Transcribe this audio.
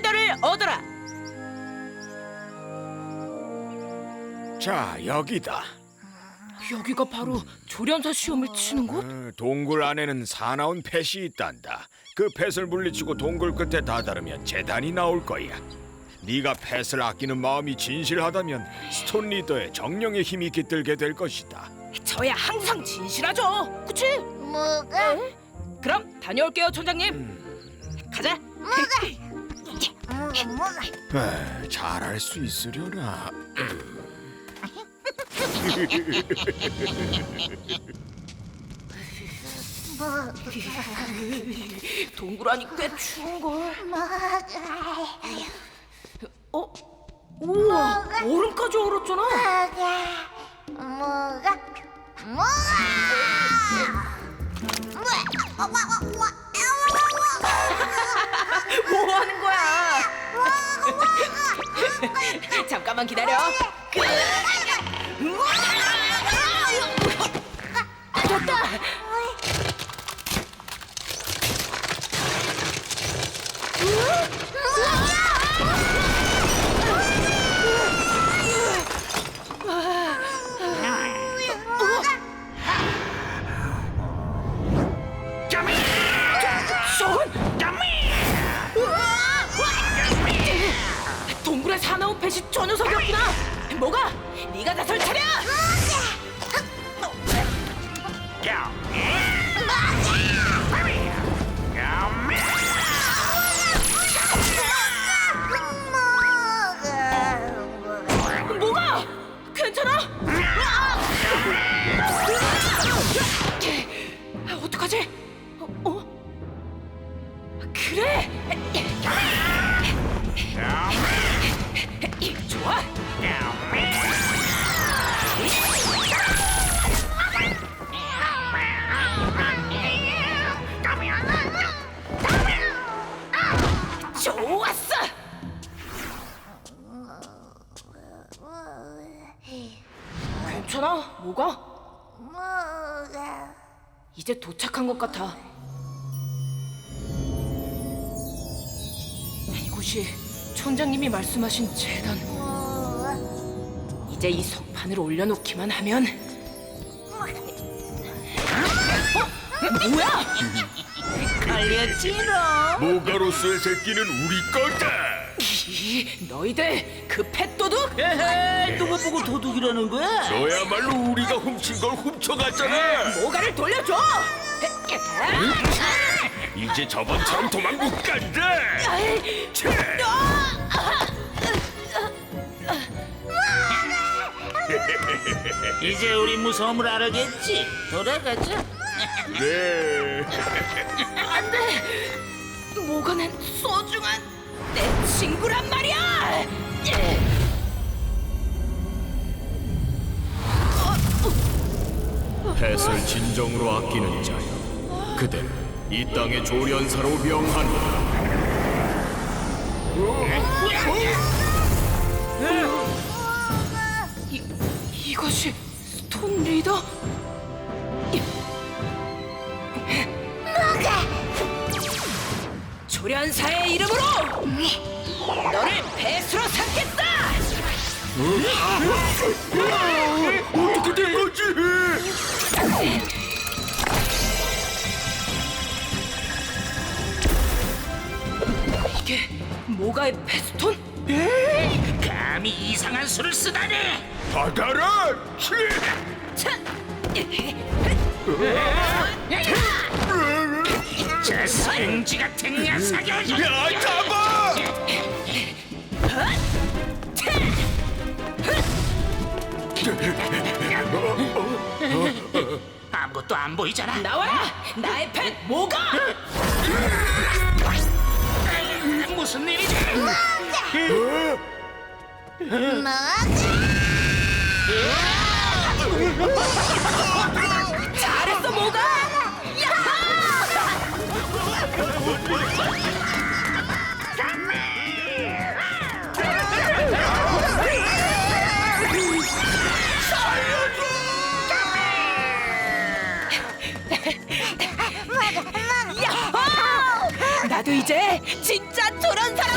리더를 얻어라. 자, 여기다. 여기가 바로 조련사 시험을 치는 곳? 어, 동굴 안에는 사나운 펫이 있단다. 그 펫을 물리치고 동굴 끝에 다다르면 재단이 나올 거야. 네가 펫을 아끼는 마음이 진실하다면 스톤 리더의 정령의 힘이 깃들게 될 것이다. 저야 항상 진실하죠. 그치? 뭐가? 그럼 다녀올게요, 천장님. 가자. 뭐가? 에, 잘할 수 있으려나? 동굴 안이 꽤 추운걸. 뭐가? 어? 우와, 얼음까지 얼었잖아. 뭐가? 뭐가? 뭐가? 잠깐만 기다려. 끝. 저 녀석이었구나. 뭐가? 네가 나설 차례야. 뭐가? 괜찮아? 아, 괜찮아? 뭐가? 이제 도착한 것 같아. 이곳이 촌장님이 말씀하신 재단. 이제 이 석판을 올려놓기만 하면. 어? 뭐야? 걸렸지롱. 모가로스의 새끼는 우리 거다. 이, 너희들 그 펫도둑? 에헤이 누구 보고 도둑이라는 거야? 너야말로 우리가 훔친 걸 훔쳐갔잖아. 모가를 돌려줘. 이제 저번처럼 도망 못 간다. 차! 이제 우리 무서움을 알아겠지? 돌아가자 네. 안돼. 모가는 소중한 내 친구란 말이야. 펫을 진정으로 아끼는 자여 그대는 이 땅의 조련사로 명하노라 이 이것이 스톤 리더? 조련사의 이름으로 너를 배수로 삼겠다. 어떻게 된 거지? 이게 모가의 패스톤? 감히 이상한 수를 쓰다니 받아라! 치! 차! 저 생쥐 같은 녀석이 야, 잡아! 아무것도 안 보이잖아 나와라! 나의 펫 모가! 무슨 일이지? 잘했어 나도 이제 진짜 조련사라고!